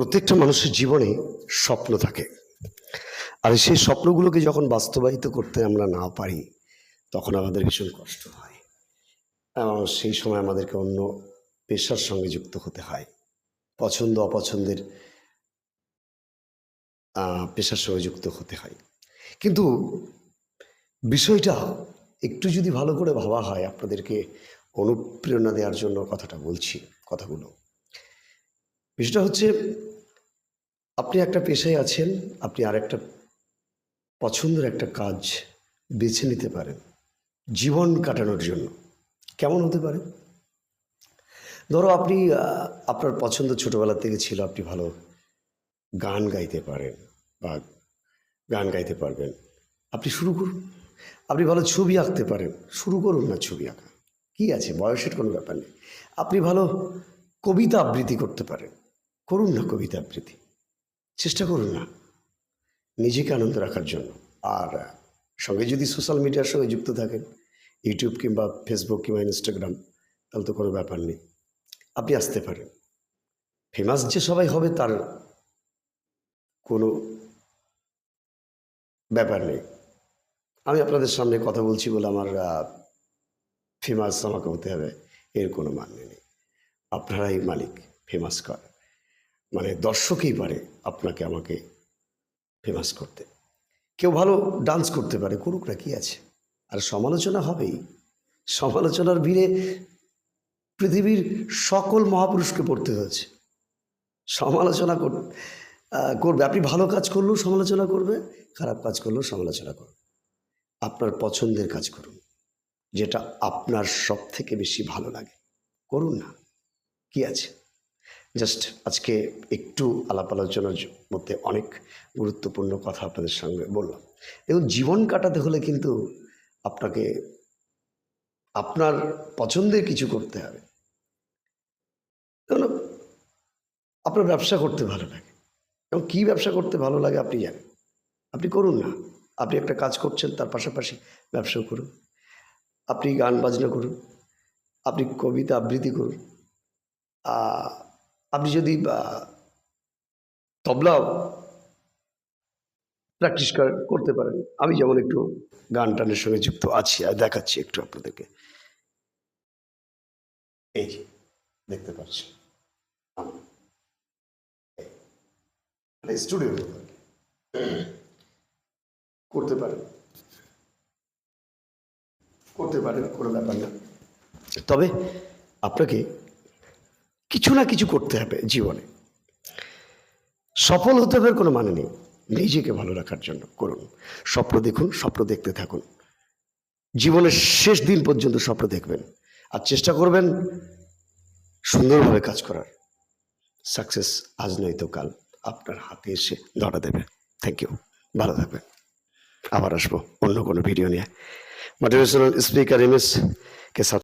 প্রত্যেকটা মানুষের জীবনে স্বপ্ন থাকে। আর সেই স্বপ্নগুলোকে যখন বাস্তবায়িত করতে আমরা না পারি, তখন আমাদের ভীষণ কষ্ট হয়। এবং সেই সময় আমাদেরকে অন্য পেশার সঙ্গে যুক্ত হতে হয়। পছন্দ, অপছন্দের পেশার সঙ্গে যুক্ত হতে হয়। কিন্তু বিষয়টা একটু যদি ভালো করে ভাবা হয়, আপনাদেরকে অনুপ্রেরণা দেওয়ার জন্য কথাটা বলছি, কথাগুলো। বিষয়টা হচ্ছে, আপনি একটা পেশায় আছেন, আপনি আর একটা পছন্দের একটা কাজ বেছে নিতে পারেন, জীবন কাটানোর জন্য। কেমন হতে পারে? ধরো আপনি আপনার পছন্দ ছোটবেলা থেকে ছিল, আপনি ভালো গান গাইতে পারেন বা গান গাইতে পারবেন। আপনি শুরু করুন। আপনি ভালো ছবি আঁকতে পারেন। শুরু করুন না ছবি আঁকা। কী আছে? বয়সের কোনো ব্যাপার নেই। আপনি ভালো কবিতা আবৃত্তি করতে পারেন। করুন না কবিতা আবৃত্তি। চেষ্টা করুন না। নিজেকে আনন্দ রাখার জন্য। আর সঙ্গে যদি সোশ্যাল মিডিয়ার সঙ্গে যুক্ত থাকেন ইউটিউব কিংবা ফেসবুক কিংবা ইনস্টাগ্রাম তাহলে তো কোনো ব্যাপার নেই। আপনি আসতে পারেন। ফেমাস যে সবাই হবে তার কোনো ব্যাপার নেই। আমি আপনাদের সামনে কথা বলছি বলে আমার ফেমাস আমাকে হতে হবে, এর কোনো মানে নেই। আপনারাই মালিক ফেমাস কর। মানে দর্শকই পারে আপনাকে আমাকে ফেমাস করতে। কেউ ভালো ডান্স করতে পারে, করুক না, কি আছে? আর সমালোচনা হবেই। সমালোচনার ভিড়ে পৃথিবীর সকল মহাপুরুষকে পড়তে হয়েছে। সমালোচনা কর করবে। আপনি ভালো কাজ করলেও সমালোচনা করবে, খারাপ কাজ করলেও সমালোচনা করবে। আপনার পছন্দের কাজ করুন। যেটা আপনার সব থেকে বেশি ভালো লাগে। করুন না। কি আছে? জাস্ট আজকে একটু আলাপ আলোচনার মধ্যে অনেক গুরুত্বপূর্ণ কথা আপনাদের সঙ্গে বললাম। দেখুন জীবন কাটাতে হলে কিন্তু আপনাকে, আপনার পছন্দের কিছু করতে হবে। আপনার ব্যবসা করতে ভালো লাগে। এবং কী ব্যবসা করতে ভালো লাগে আপনি জানেন। আপনি করুন না। আপনি একটা কাজ করছেন, তার পাশাপাশি ব্যবসাও করুন। আপনি গান বাজনা করুন। আপনি কবিতা আবৃত্তি করুন। আপনি যদি আহ, তবলা প্র্যাকটিস করতে পারেন। আমি যেমন একটু গান টানের সঙ্গে যুক্ত আছি আর দেখাচ্ছি একটু আপনাদেরকে। এই দেখতে পাচ্ছি স্টুডিও করতে পারেন। করতে পারেন কোনো ব্যাপার না। তবে আপনাকে কিছু না কিছু করতে হবে জীবনে। সফল হতে হবে কোনো মানে নেই। নিজেকে ভালো রাখার জন্য করুন। স্বপ্ন দেখুন, স্বপ্ন দেখতে থাকুন। জীবনের শেষ দিন পর্যন্ত স্বপ্ন দেখবেন। আর চেষ্টা করবেন সুন্দরভাবে কাজ করার। সাকসেস আজ নয়তো কাল। আপনার হাতে এসে ধরা দেবে। থ্যাংক ইউ ভালো থাকবেন। আবার আসব অন্য কোনো ভিডিও নিয়ে। Motivational speaker M S K